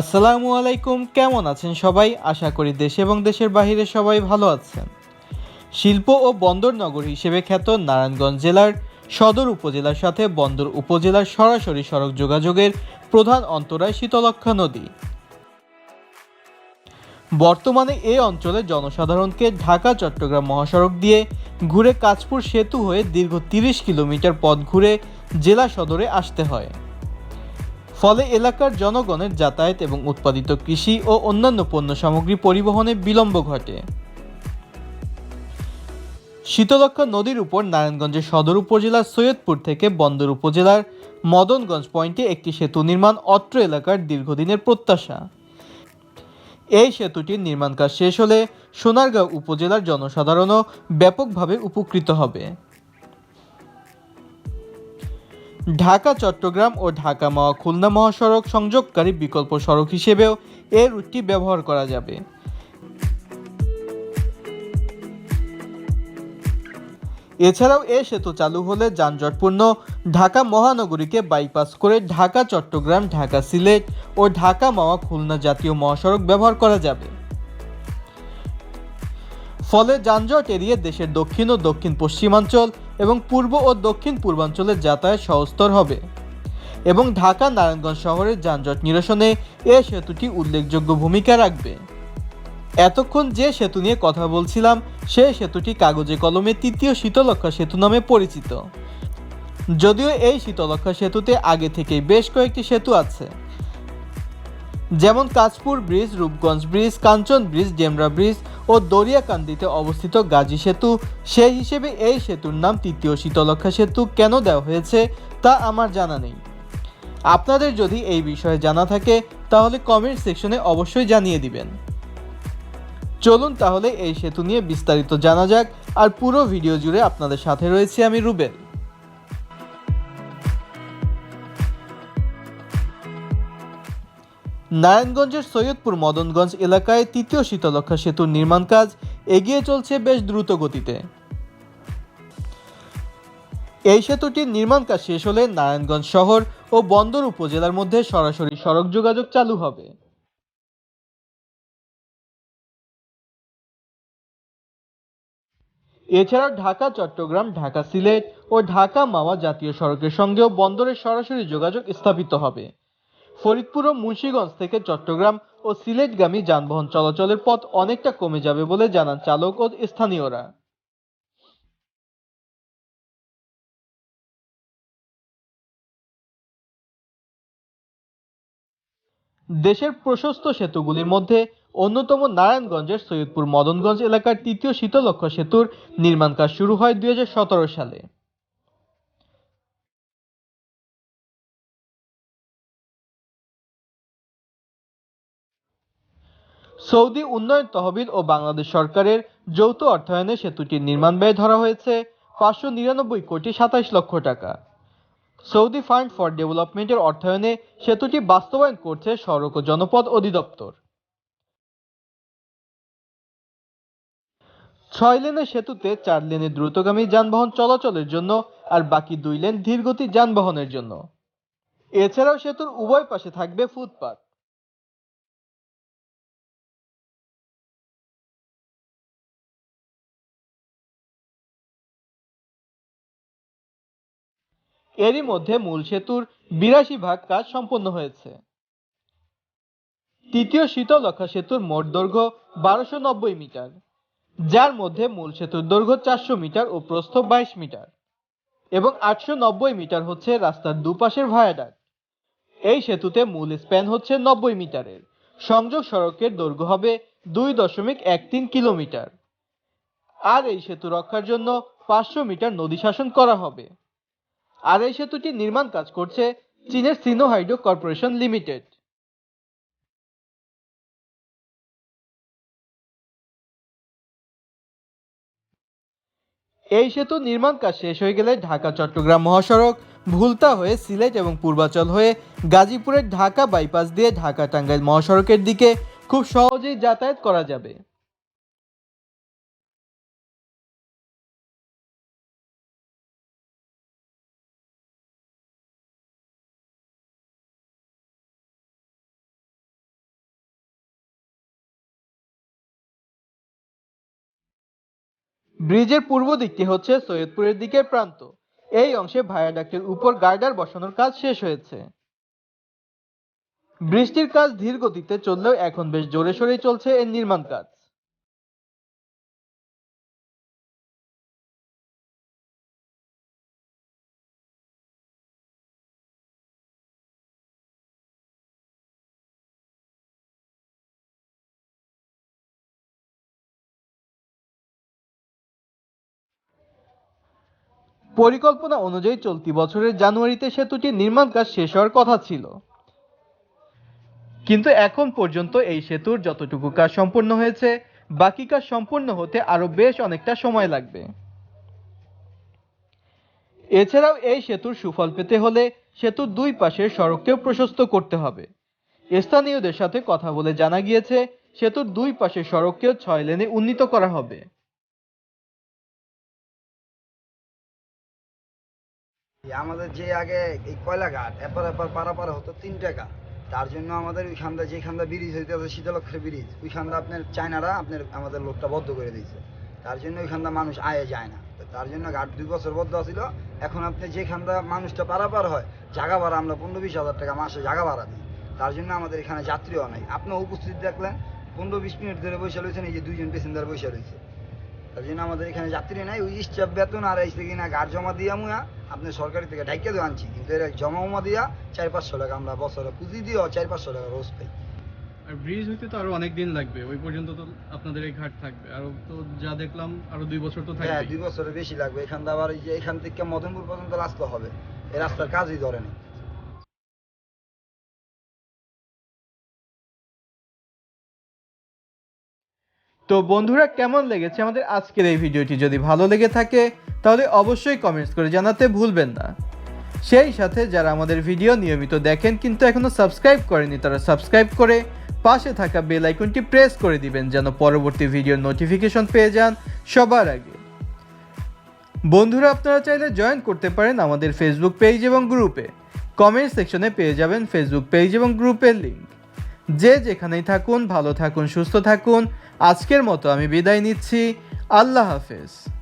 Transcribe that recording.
আসসালামু আলাইকুম, কেমন আছেন সবাই? আশা করি দেশ এবং দেশের বাইরে সবাই ভালো আছেন। শিল্প ও বন্দর নগর হিসেবে খ্যাত নারায়ণগঞ্জ জেলার সদর উপজেলার সাথে বন্দর উপজেলার সরাসরি সড়ক যোগাযোগের প্রধান অন্তরায় শীতলক্ষা নদী। বর্তমানে এই অঞ্চলের জনসাধারণকে ঢাকা চট্টগ্রাম মহাসড়ক দিয়ে ঘুরে কাঁচপুর সেতু হয়ে দীর্ঘ তিরিশ কিলোমিটার পথ ঘুরে জেলা সদরে আসতে হয়। ফলে এলাকার জনগণের যাতায়াত এবং উৎপাদিত কৃষি ও অন্যান্য পণ্য সামগ্রী পরিবহনে বিলম্ব ঘটে। শীতলক্ষা নদীর উপর নারায়ণগঞ্জের সদর উপজেলার সৈয়দপুর থেকে বন্দর উপজেলার মদনগঞ্জ পয়েন্টে একটি সেতু নির্মাণ অত্র এলাকার দীর্ঘদিনের প্রত্যাশা। এই সেতুটির নির্মাণ কাজ শেষ হলে সোনারগাঁও উপজেলার জনসাধারণও ব্যাপকভাবে উপকৃত হবে। ঢাকা, চট্টগ্রাম ও ঢাকা মাওয়া খুলনা মহাসড়ক সংযোগকারী বিকল্প সড়ক হিসেবেও এ রুটটি ব্যবহার করা যাবে। এছাড়াও এ সেতু চালু হলে যানজটপূর্ণ ঢাকা মহানগরীকে বাইপাস করে ঢাকা, চট্টগ্রাম, ঢাকা সিলেট ও ঢাকা মাওয়া খুলনা জাতীয় মহাসড়ক ব্যবহার করা যাবে। ফলে যানজট এড়িয়ে দেশের দক্ষিণ ও দক্ষিণ পশ্চিমাঞ্চল এবং পূর্ব ও দক্ষিণ পূর্বাঞ্চলের যাতায়াত সহজতর হবে। এবং ঢাকা নারায়ণগঞ্জ শহরের যানজট নিরসনে এ সেতুটি উল্লেখযোগ্য ভূমিকা রাখবে। এতক্ষণ যে সেতু নিয়ে কথা বলছিলাম, সে সেতুটি কাগজে কলমে তৃতীয় শীতলক্ষা সেতু নামে পরিচিত। যদিও এই শীতলক্ষা সেতুতে আগে থেকেই বেশ কয়েকটি সেতু আছে। যেমন Kajpur bridge, Rupganj bridge, Kanchan bridge Demra bridge ও দরিয়াকান্দিতে অবস্থিত গাজী সেতু। সেই হিসেবে এই সেতুর নাম তৃতীয় শীতলক্ষা সেতু কেন দেওয়া হয়েছে তা আমার জানা নেই। আপনাদের যদি এই বিষয়ে জানা থাকে, তাহলে কমেন্ট সেকশনে অবশ্যই জানিয়ে দিবেন। চলুন তাহলে এই সেতু নিয়ে বিস্তারিত জানা যাক, আর পুরো ভিডিও জুড়ে আপনাদের সাথে রয়েছে আমি রুবেল। নারায়ণগঞ্জের সৈয়দপুর মদনগঞ্জ এলাকায় তৃতীয় শীতলক্ষা সেতুর নির্মাণ কাজ এগিয়ে চলছে বেশ দ্রুত গতিতে। এই সেতুটির নির্মাণ কাজ শেষ হলে নারায়ণগঞ্জ শহর ও বন্দর উপজেলার মধ্যে সরাসরি সড়ক যোগাযোগ চালু হবে। এছাড়াও ঢাকা, চট্টগ্রাম, ঢাকা সিলেট ও ঢাকা মাওয়া জাতীয় সড়কের সঙ্গেও বন্দরের সরাসরি যোগাযোগ স্থাপিত হবে। ফরিদপুর ও মুন্সিগঞ্জ থেকে চট্টগ্রাম ও সিলেটগামী যানবাহন চলাচলের পথ অনেকটা কমে যাবে বলে জানান চালক ও স্থানীয়রা। দেশের প্রশস্ত সেতুগুলির মধ্যে অন্যতম নারায়ণগঞ্জের সৈয়দপুর মদনগঞ্জ এলাকার তৃতীয় শীতলক্ষ্য সেতুর নির্মাণ কাজ শুরু হয় দুই হাজার সতেরো সালে। সৌদি উন্নয়ন তহবিল ও বাংলাদেশ সরকারের যৌথ অর্থায়নে সেতুটির নির্মাণ ব্যয় ধরা হয়েছে পাঁচশো নিরানব্বই কোটি সাতাইশ লক্ষ টাকা। সৌদি ফান্ড ফর ডেভেলপমেন্টের অর্থায়নে সেতুটি বাস্তবায়ন করছে সড়ক ও জনপদ অধিদপ্তর। ছয় লেনের সেতুতে চার লেনে দ্রুতগামী যানবাহন চলাচলের জন্য আর বাকি দুই লেন ধীরগতি যানবাহনের জন্য। এছাড়াও সেতুর উভয় পাশে থাকবে ফুটপাত। এরই মধ্যে মূল সেতুর বিরাশি ভাগ কাজ সম্পন্ন হয়েছে। তৃতীয় শীতলক্ষা সেতুর মোট দৈর্ঘ্য বারোশো নব্বই মিটার, যার মধ্যে মূল সেতুর দৈর্ঘ্য চারশো মিটার ও প্রস্থ বাইশ মিটার এবং আটশো নব্বই মিটার হচ্ছে রাস্তার দুপাশের ভায়াডাক্ট এই সেতুতে মূল স্প্যান হচ্ছে নব্বই মিটারের। সংযোগ সড়কের দৈর্ঘ্য হবে দুই দশমিক এক তিন কিলোমিটার। আর এই সেতু রক্ষার জন্য পাঁচশো মিটার নদী শাসন করা হবে। আর এই সেতুটি নির্মাণ কাজ করছে চীনের সিনো হাইড্রো কর্পোরেশন লিমিটেড। এই সেতু নির্মাণ কাজ শেষ হয়ে গেলে ঢাকা, চট্টগ্রাম মহাসড়ক ভুলতা হয়ে সিলেট এবং পূর্বাচল হয়ে গাজীপুরের ঢাকা বাইপাস দিয়ে ঢাকা টাঙ্গাইল মহাসড়কের দিকে খুব সহজেই যাতায়াত করা যাবে। ব্রিজের পূর্ব দিকটি হচ্ছে সৈয়দপুরের দিকের প্রান্ত। এই অংশে ভায়াডাক্টের উপর গার্ডার বসানোর কাজ শেষ হয়েছে। বৃষ্টির কাজ ধীর গতিতে চললেও এখন বেশ জোরে সোরেই চলছে এর নির্মাণ কাজ। পরিকল্পনা অনুযায়ী চলতি বছরের জানুয়ারিতে সেতুটির নির্মাণ কাজ শেষ হওয়ার কথা ছিল। কিন্তু এখন পর্যন্ত এই সেতুর যতটুকু কাজ সম্পূর্ণ হয়েছে, বাকি কাজ সম্পূর্ণ হতে আরও বেশ অনেকটা সময় লাগবে। এছাড়াও এই সেতুর সুফল পেতে হলে সেতুর দুই পাশের সড়ককেও প্রশস্ত করতে হবে। স্থানীয়দের সাথে কথা বলে জানা গিয়েছে, সেতুর দুই পাশের সড়ককেও ছয় লেনে উন্নীত করা হবে। আমাদের যে আগে এই কয়লাঘাট এপার এপার পারাপার হতো তিন টাকা। তার জন্য আমাদের ওইখানটা যেখানটা ব্রিজ হইতে আছে শীতলক্ষের ব্রিজ ওইখানটা আপনার চায়নারা আপনার, আমাদের লোকটা বদ্ধ করে দিয়েছে। তার জন্য ওইখানটা মানুষ আয়ে যায় না। তার জন্য ঘাট দুই বছর বদ্ধ ছিল। এখন আপনি যেখানটা মানুষটা পারাপার হয় জায়গা ভাড়া আমরা পনেরো বিশ হাজার টাকা মাসে জায়গা ভাড়া দিই। তার জন্য আমাদের এখানে যাত্রীও নাই। আপনি উপস্থিত দেখলেন, পনেরো বিশ মিনিট ধরে বসে রয়েছেন, এই যে দুইজন প্যাসেঞ্জার বসে রয়েছে। তার জন্য আমাদের এখানে যাত্রী নাই। ওই স্টাফ বেতন আর আইসে কিনা গাড় জমা দিয়া মুয়া। আপনি সরকারি থেকে ঢাইকে দিয়ে আনছি কিন্তু এর জমা দিয়া চার পাঁচশো টাকা আমরা বছরে পুঁজি দিয়েও চার পাঁচশো টাকা রোজ পাই। আর ব্রিজ হইতে তো আরও অনেক দিন লাগবে ওই পর্যন্ত তো আপনাদের এই ঘাট থাকবে। আর তো যা দেখলাম আরও দুই বছর তো থাকবে হ্যাঁ দুই বছরের বেশি লাগবে। এখান থেকে আবার এই যে এখান থেকে মদনপুর পর্যন্ত রাস্তা হবে। এই রাস্তার কাজই ধরে তো বন্ধুরা, কেমন লেগেছে আমাদের আজকের এই ভিডিওটি? যদি ভালো লেগে থাকে, তাহলে অবশ্যই কমেন্টস করে জানাতে ভুলবেন না। সেই সাথে যারা আমাদের ভিডিও নিয়মিত দেখেন কিন্তু এখনও সাবস্ক্রাইব করেনি তারা সাবস্ক্রাইব করে পাশে থাকা বেল আইকনটি প্রেস করে দিবেন, যেন পরবর্তী ভিডিওর নোটিফিকেশন পেয়ে যান সবার আগে। বন্ধুরা, আপনারা চাইলে জয়েন করতে পারেন আমাদের ফেসবুক পেজ এবং গ্রুপে কমেন্ট সেকশনে পেয়ে যাবেন ফেসবুক পেজ এবং গ্রুপের লিঙ্ক যে যেখানেই থাকুন ভালো থাকুন সুস্থ থাকুন। আজকের মতো আমি বিদায় নিচ্ছি। আল্লাহ হাফেজ।